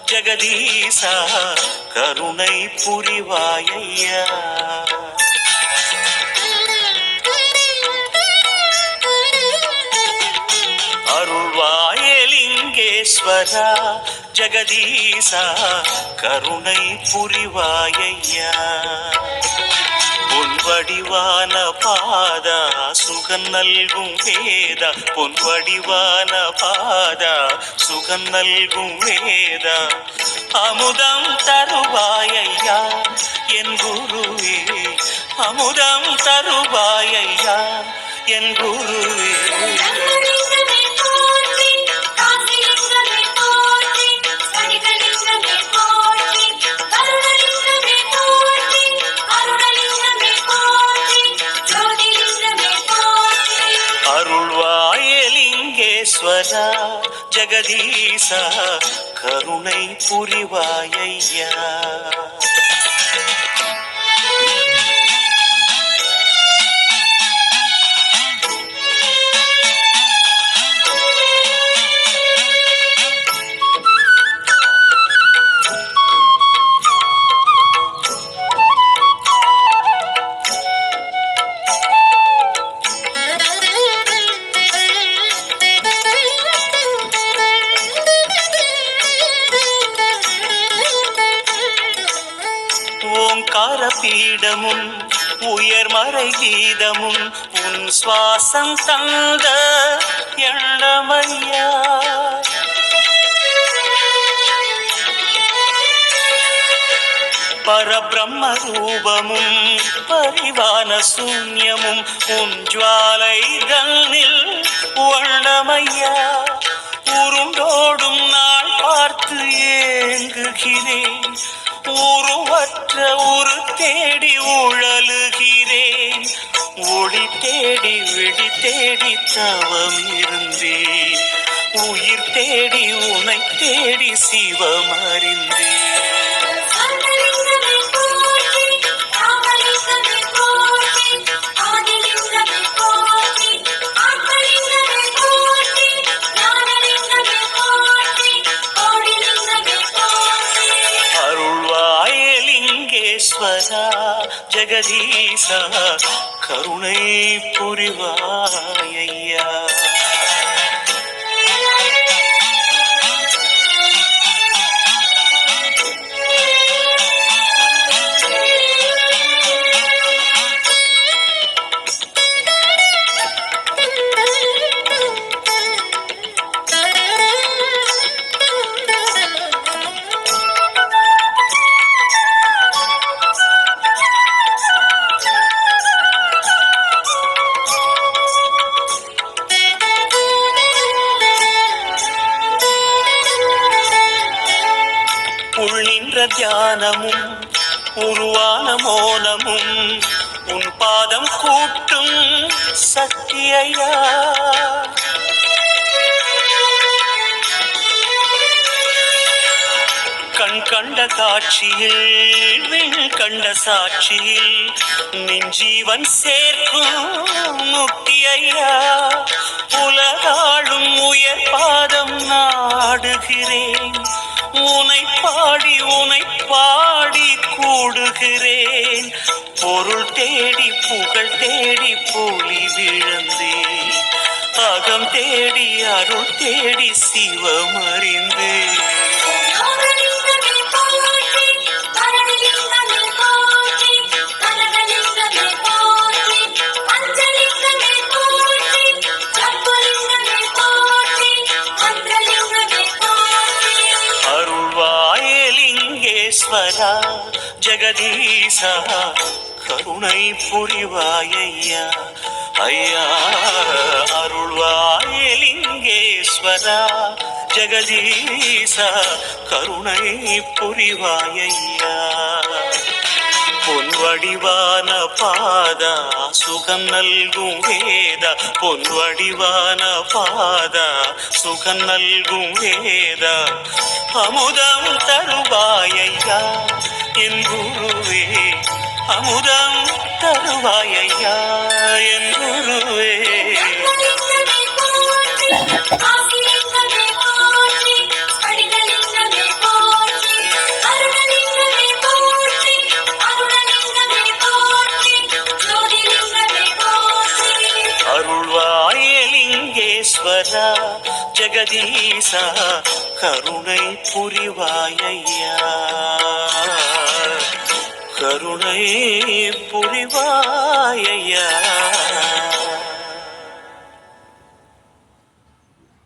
ஜெகதீசா கருணை புரிவாயையா. அருள்வாயலிங்கேஸ்வரா ஜெகதீசா கருணை புரிவாயையா. பொன்வடிவான பாதா சுகம் நல்கும் வேதா. பொன்வடிவான பாதா சுகம் நல்கும் வேதா. அமுதம் தருவாயையா என் குருவே. அமுதம் தருவாயையா என் குருவே. அருள்வாயலிங்கேஸ்வரா ஜெகதீசா கருணை புரிவாயையா. ஓங்கார பீடமும் உயர்மறை கீதமும் உன் சுவாசம் தந்த எண்ணமையா? பரபிரம்ம ரூபமும் பரிவான சூன்யமும் உன் ஜுவாலை கண்ணில் வண்ணமையா உருண்டோடும் நான் பார்த்து ஏங்குகிறேன். உருவற்ற ஒரு தேடி உழலுகிறேன் ஒளி தேடி விழி தேடி தவம் இருந்தேன். உயிர் தேடி உனை தேடி சிவம் ஜெகதீசா கருணை புரிவாயையா. தியானமும் உருவான மோனமும் உன் பாதம் கூட்டும் சக்தியையா. கண் கண்ட காட்சியில் விண் கண்ட சாட்சியில் நின் ஜீவன் சேர்க்கும் முக்தியையா. உலகாளும் உயர் பாதம் நாடுகிறேன். உனை பாடி உனை பாடி கூடுகிறேன். பொருள் தேடி புகழ் தேடி போலி விழுந்தேன். அகம் தேடி அருள் தேடி சிவம் அருள்வாயலிங்கேஸ்வரா ஜெகதீசா கருணை புரிவாயையா ஐயா அருள்வாயலிங்கேஸ்வரா ஜெகதீசா கருணை புரிவாயையா பொன்வடிவான பாத சுகம் நல்கும் வேத பொன்வடிவான பாத சுகம் நல்கும் வேத அமுதம் தருவாயையா என் குருவே அமுதம் தருவாயையா என் குரு ஜெகதீசா கருணை புரிவாயையா கருணை புரிவாயையா